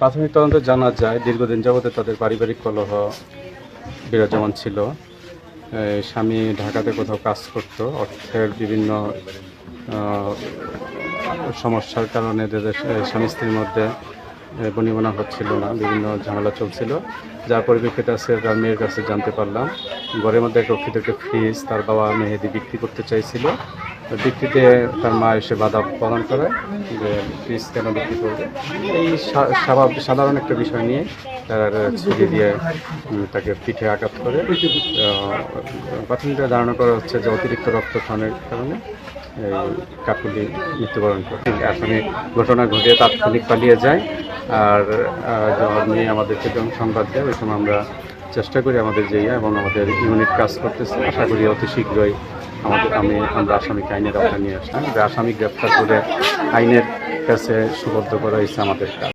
প্রাথমিক তদন্তে জানা যায়, দীর্ঘদিন যাবতে তাদের পারিবারিক কলহ বিরাজমান ছিল। স্বামী ঢাকাতে কোথাও কাজ করত, অর্থের বিভিন্ন সমস্যার কারণে তাদের স্বামী স্ত্রীর মধ্যে বনিবনা হচ্ছিল না, বিভিন্ন ঝামেলা চলছিল। যার পরিপ্রেক্ষিতে আছে তার মেয়ের কাছে জানতে পারলাম, ঘরের মধ্যে রক্ষিত একটা ফ্রিজ, তার বাবা মেহেদি বিক্রি করতে চাইছিল। তো বিক্রিতে তার মা এসে বাধা প্রদান করে যে ফ্রিজ কেন বিক্রি করবে। এই সাধারণ একটা বিষয় নিয়ে তার ছুরি দিয়ে তাকে পিঠে আঘাত করে। আহ, প্রাথমিকভাবে ধারণা করা হচ্ছে যে অতিরিক্ত রক্তক্ষরণের কারণে এই কাকুলি মৃত্যুবরণ করে। আসামি ঘটনা ঘটিয়ে তাৎক্ষণিক পালিয়ে যায়। আর নিয়ে আমাদেরকে যখন সংবাদ দেয় ওই সময় আমরা চেষ্টা করি আমাদের যে এবং আমাদের ইউনিট কাজ করতেছে। আশা করি অতি শীঘ্রই আমাদের আমি আমরা আসামিকে আইনের আওতায় নিয়ে আসলাম। আসামি গ্রেপ্তার করে আইনের কাছে সুবদ্ধ করা হয়েছে আমাদের।